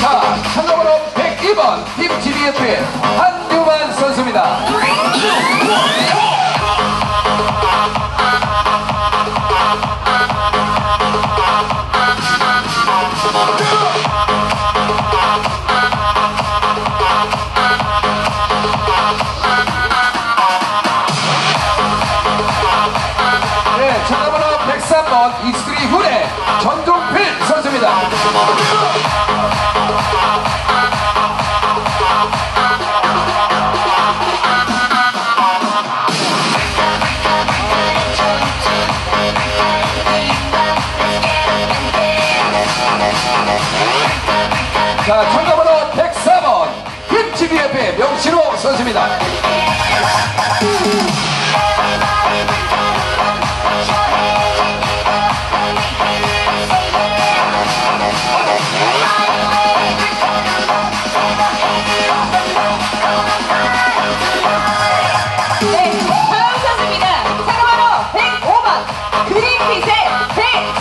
자, 참여번호 101번 팀 GBF의 한 자, 정답으로 104번 김치비의 명치로 선수입니다. 네, 다음 선수입니다. 바로 바로 105번 그린핏의 1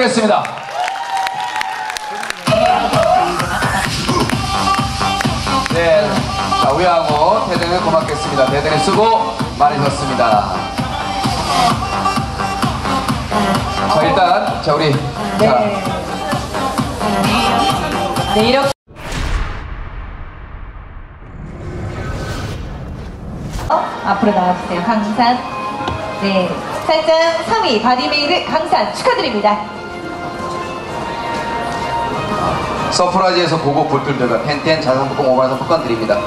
부탁드리겠습니다. 네, 자, 우양호 대단히 고맙겠습니다. 대단히 수고 많으셨습니다. 자, 일단, 자, 우리. 자, 네. 네, 이렇게 어, 앞으로 나와주세요. 강산. 네. 살짝 3위 바디메이드 강산 축하드립니다. 서프라이즈에서 고급 볼툴들과 펜텐 자동부품 5만원 상품권 드립니다.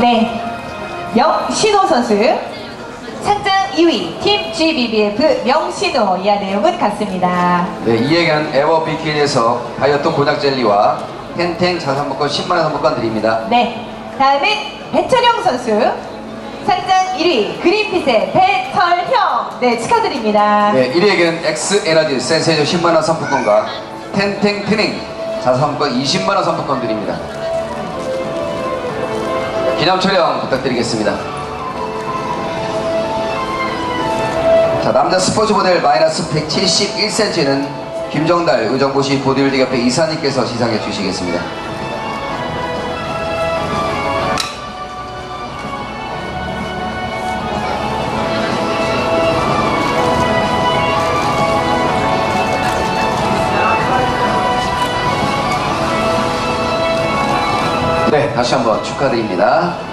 네. 명신호 선수. 상장 2위 팀 GBBF 명신호 이하 내용은 같습니다. 네, 이 얘기는 에버 비킨에서 다이어트 곤약 젤리와 펜텐 자산복권 10만원 상품권 드립니다. 네. 다음은 배철영 선수. 상장 1위 그린핏의 배철형. 네, 축하드립니다. 네, 1위에게는 엑스 에너지 센세이저 10만원 상품권과 텐텐 트닝 자산복권 20만원 상품권 드립니다. 기념 촬영 부탁드리겠습니다. 자, 남자 스포츠 모델 마이너스 171cm는 김정달 의정부시 보디빌딩 협회 이사님께서 시상해 주시겠습니다. 다시 한번 축하드립니다.